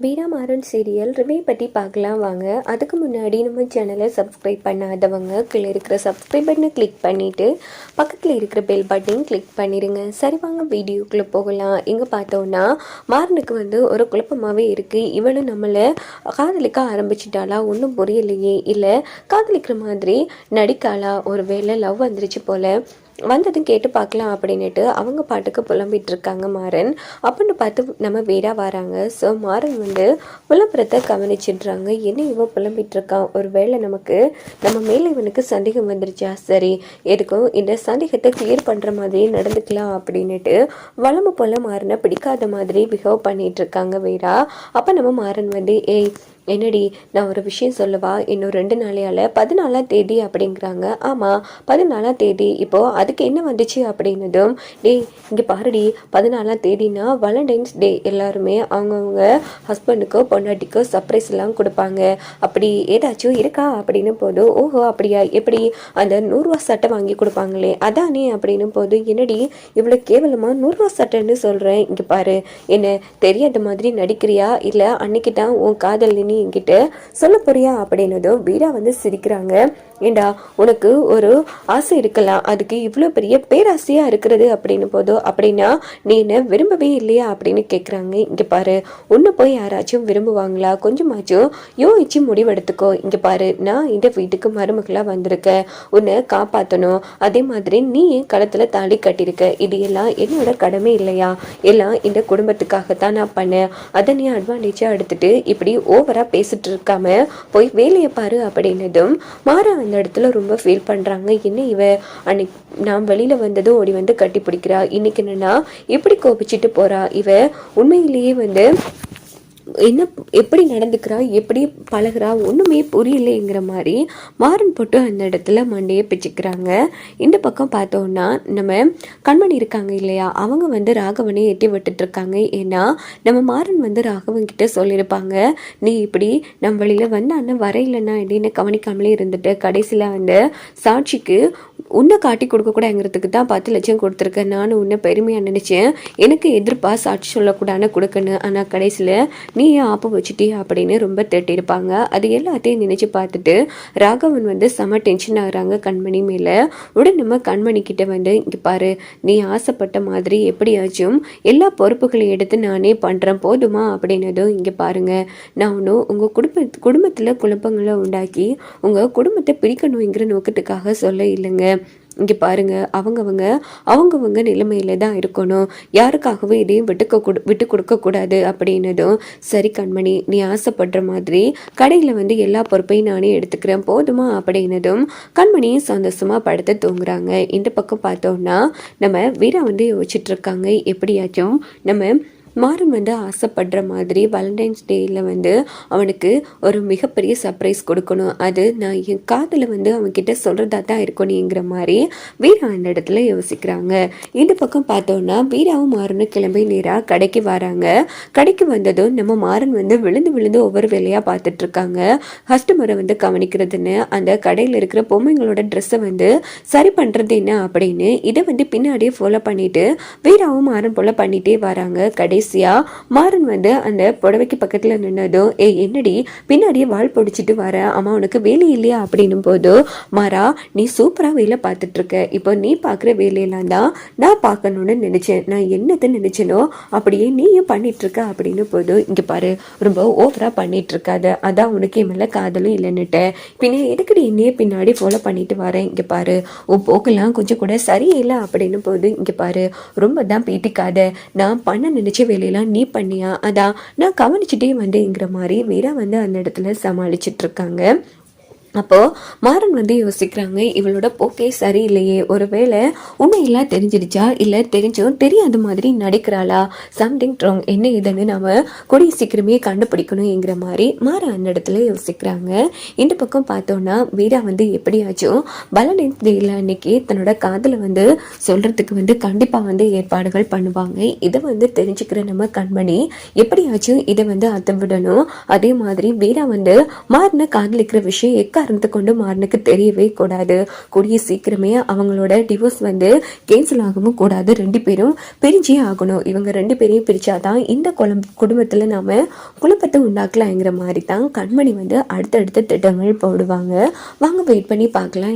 வீராமாறன் serial review பற்றி பார்க்கலாம் வாங்க. அதுக்கு முன்னாடி நம்ம சேனலை சப்ஸ்கிரைப் பண்ணாதவங்க கீழே இருக்கிற சப்ஸ்கிரைப் பட்டனை கிளிக் பண்ணிவிட்டு பக்கத்தில் இருக்கிற பெல் பட்டனையும் கிளிக் பண்ணிடுங்க சரி வாங்க வீடியோக்குள்ளே போகலாம். இங்கே பார்த்தோன்னா மாறனுக்கு வந்து ஒரு குழப்பமாகவே இருக்குது இவளும் நம்மளை காதலிக்க ஆரம்பிச்சிட்டாளா? ஒன்றும் புரியலையே. இல்லை காதலிக்கிற மாதிரி நடிக்காளா? ஒரு வேளை லவ் வந்துருச்சு போல். வந்ததும் கேட்டு பார்க்கலாம் அப்படின்னுட்டு அவங்க பாட்டுக்கு புலம்பிட்டு இருக்காங்க மாறன். அப்படின்னு பார்த்து நம்ம வீரா வராங்க. ஸோ மாறன் வந்து புலம்புறத்தை கவனிச்சிடுறாங்க. என்ன இவன் புலம்பிட்டு இருக்கான் ஒரு வேளை நமக்கு நம்ம மேலே இவனுக்கு சந்தேகம் வந்துருச்சா? சரி எதுக்கும் இந்த சந்தேகத்தை கிளியர் பண்ணுற மாதிரி நடந்துக்கலாம் அப்படின்னுட்டு வளமு போல மாறனை பிடிக்காத மாதிரி பிஹேவ் பண்ணிட்டு இருக்காங்க வீரா. அப்போ நம்ம மாறன் வந்து ஏய் என்னடி நான் ஒரு விஷயம் சொல்லவா? இன்னும் ரெண்டு நாளையால் பதினாலாம் தேதி அப்படிங்கிறாங்க. ஆமாம் பதினாலாம் தேதி. இப்போது அதுக்கு என்ன வந்துச்சு அப்படின்னதும் டேய் இங்கே பாருடி பதினாலாம் தேதினா வேலண்டைன்ஸ் டே எல்லாருமே அவங்கவுங்க ஹஸ்பண்டுக்கோ பொண்டாட்டிக்கோ சர்ப்ரைஸ் எல்லாம் கொடுப்பாங்க. அப்படி ஏதாச்சும் இருக்கா அப்படின்னு போதும் ஓஹோ அப்படியா? எப்படி? அந்த நூறுரூவா சட்டை வாங்கி கொடுப்பாங்களே அதானே அப்படின்னு போது என்னடி இவ்வளோ கேவலமாக நூறுரூவா சட்டைன்னு சொல்கிறேன் இங்கே பாரு என்ன தெரியாத மாதிரி நடிக்கிறியா? இல்லை அன்னைக்கு தான் உன் காதல் பண்ணி என்கிட்ட சொல்ல போறியா? அப்படின்னதும் வீரா வந்து சிரிக்கிறாங்க. ஏண்டா உனக்கு ஒரு ஆசை இருக்கலாம். அதுக்கு இவ்வளோ பெரிய பேராசையாக இருக்கிறது? அப்படின்னு போதோ அப்படின்னா நீ என்ன விரும்பவே இல்லையா? அப்படின்னு கேட்குறாங்க இங்கே பாரு ஒன்று போய் யாராச்சும் விரும்புவாங்களா? கொஞ்சமாச்சும் யோசிச்சு முடிவெடுத்துக்கோ. இங்கே பாரு நான் இந்த வீட்டுக்கு மருமகளாக வந்திருக்கேன் உன்னை காப்பாற்றணும் அதே மாதிரி நீ என் களத்தில் தாலி கட்டியிருக்க. இது எல்லாம் என்னோட கடமை இல்லையா? எல்லாம் இந்த குடும்பத்துக்காக தான் நான் பண்ணேன். அதை நீ அட்வான்டேஜாக எடுத்துட்டு இப்படி ஓவராக பேசிட்டு இருக்காம போய் வேலையை பாரு அப்படின்னதும் மாறா அந்த இடத்துல ரொம்ப ஃபீல் பண்ணுறாங்க என்ன இவ? அன்னைக்கு நான் வெளியில் வந்ததும் ஓடி வந்து கட்டி பிடிக்கிறா. இன்னைக்கு என்னன்னா எப்படி கோபிச்சிட்டு போறா. இவ உண்மையிலேயே வந்து என்ன எப்படி நடந்துக்கிறா எப்படி பழகுறா ஒன்றுமே புரியலைங்கிற மாதிரி மாறன் போட்டு அந்த இடத்துல மண்டையை பிச்சுக்கிறாங்க. இந்த பக்கம் பார்த்தோன்னா நம்ம கண்மணி இருக்காங்க இல்லையா? அவங்க வந்து ராகவனை எட்டி விட்டுட்ருக்காங்க ஏன்னா நம்ம மாறன் வந்து ராகவன் கிட்ட சொல்லியிருப்பாங்க நீ இப்படி நம்ம வழியில் வந்து அண்ணன் வரையிலன்னா அப்படின்னு கவனிக்காமலே இருந்துட்டு கடைசியில் வந்து சாட்சிக்கு உன்னை காட்டி கொடுக்கக்கூடாங்கிறதுக்கு தான் பத்து லட்சம் கொடுத்துருக்கேன். நானும் உன்னை பெருமையாக நினச்சேன். எனக்கு எதிர்ப்பா சாட்சி சொல்லக்கூடாதுன்னு கொடுக்கணும். ஆனால் கடைசியில் நீ ஏன் ஆப்பு வச்சுட்டியா அப்படின்னு ரொம்ப திட்டிருப்பாங்க அது எல்லாத்தையும் நினச்சி பார்த்துட்டு ராகவன் வந்து செம டென்ஷன் ஆகுறாங்க கண்மணி மேலே. உடனே நம்ம கண்மணி கிட்ட வந்து இங்கே பாரு நீ ஆசைப்பட்ட மாதிரி எப்படியாச்சும் எல்லா பொறுப்புகளையும் எடுத்து நானே பண்ணுறேன் போதுமா? அப்படின்னதும் இங்கே பாருங்க நான் ஒன்றும் உங்கள் குடும்ப குடும்பத்தில் குழப்பங்களை உண்டாக்கி உங்கள் குடும்பத்தை பிரிக்கணுங்கிற நோக்கத்துக்காக சொல்ல இல்லைங்க. இங்கே பாருங்க அவங்கவங்க அவங்கவங்க நிலைமையில தான் இருக்கணும். யாருக்காகவும் இதையும் விட்டுக்க கொடு விட்டு கொடுக்கக்கூடாது அப்படின்னதும் சரி கண்மணி நீ ஆசைப்படுற மாதிரி கடையில் வந்து எல்லா பொறுப்பையும் நானே எடுத்துக்கிறேன் போதுமா அப்படின்னதும் கண்மணியும் சந்தோஷமாக படுத்து தூங்குறாங்க. இந்த பக்கம் பார்த்தோம்னா நம்ம வீரா வந்து யோசிச்சுட்ருக்காங்க எப்படியாச்சும் நம்ம மாறன் வந்து ஆசைப்படுற மாதிரி வேலண்டைன்ஸ் டேயில் வந்து அவனுக்கு ஒரு மிகப்பெரிய சர்ப்ரைஸ் கொடுக்கணும். அது நான் என் காதில் வந்து அவன்கிட்ட சொல்கிறதா தான் இருக்கணுங்கிற மாதிரி வீரா அந்த இடத்துல யோசிக்கிறாங்க. இந்த பக்கம் பார்த்தோன்னா வீராவும் மாறனும் கிளம்பி நேராக கடைக்கு வராங்க. கடைக்கு வந்ததும் நம்ம மாறன் வந்து விழுந்து விழுந்து ஒவ்வொரு வேலையாக பார்த்துட்ருக்காங்க. கஸ்டமரை வந்து கவனிக்கிறதுன்னு அந்த கடையில் இருக்கிற பொம்மைங்களோட ட்ரெஸ்ஸை வந்து சரி பண்ணுறது என்ன அப்படின்னு இதை வந்து பின்னாடியே ஃபாலோ பண்ணிவிட்டு வீராவும் மாறன் போல் பண்ணிகிட்டே வராங்க. கடை கடைசியா மாறன் வந்து அந்த புடவைக்கு பக்கத்தில் நின்னதும் ஏ என்னடி? பின்னாடியே வால் பிடிச்சிட்டு வர. அம்மா உனக்கு வேலை இல்லையா? அப்படின்னும் போது மாறா நீ சூப்பராக வேலை பார்த்துட்ருக்க இப்போ நீ பார்க்குற வேலையெல்லாம் தான் நான் பார்க்கணுன்னு நினச்சேன். நான் என்னத்தை நினச்சேனோ அப்படியே நீயும் பண்ணிட்டு இருக்க அப்படின்னு போது இங்கே பாரு ரொம்ப ஓவராக பண்ணிட்டு இருக்காத அதான் உனக்கு என் மேலே காதலும் இல்லைன்னுட்டேன் பின்ன எதுக்கடி என்னையே பின்னாடி ஃபாலோ பண்ணிட்டு வரேன் இங்கே பாரு உன் போக்கெல்லாம் கொஞ்சம் கூட சரியில்லை. அப்படின்னு போது இங்கே பாரு ரொம்ப தான் பீட்டிக்காத. நான் பண்ண நினச்ச வேலையெல்லாம் நீ பண்ணியா? அதான் நான் கவனிச்சுட்டே வந்தேங்கிற மாதிரி மீரா வந்து அந்த இடத்துல சமாளிச்சிட்டு இருக்காங்க. அப்போது மாறன் வந்து யோசிக்கிறாங்க இவளோட போக்கே சரியில்லையே. ஒருவேளை உண்மையெல்லாம் தெரிஞ்சிடுச்சா? இல்லை தெரிஞ்சும் தெரியாத மாதிரி நடிக்கிறாளா? சம்திங் ராங் என்ன இதுன்னு நம்ம கூடிய சீக்கிரமே கண்டுபிடிக்கணுங்கிற மாதிரி மாற அந்த இடத்துல யோசிக்கிறாங்க. இந்த பக்கம் பார்த்தோன்னா வீரா வந்து எப்படியாச்சும் பலனின் டேல அன்னைக்கு தன்னோட காதில் வந்து சொல்கிறதுக்கு வந்து கண்டிப்பாக வந்து ஏற்பாடுகள் பண்ணுவாங்க. இதை வந்து தெரிஞ்சுக்கிற நம்ம கண்மணி எப்படியாச்சும் இதை வந்து அத்தம் விடணும். அதே மாதிரி வீரா வந்து மாறின காதலிக்கிற விஷயம் எக்க காரணத்தை கொண்டு மாறனுக்கு தெரியவே கூடாது. கூடிய சீக்கிரமே அவங்களோட டிவோர்ஸ் வந்து கேன்சல் ஆகவும் கூடாது. ரெண்டு பேரும் பிரிஞ்சே ஆகணும். இவங்க ரெண்டு பேரையும் பிரித்தாதான் இந்த குழம் குடும்பத்தில் நாம் குழப்பத்தை உண்டாக்கலாங்கிற மாதிரி தான் கண்மணி வந்து அடுத்தடுத்த திட்டங்கள் போடுவாங்க. வாங்க வெயிட் பண்ணி பார்க்கலாம்.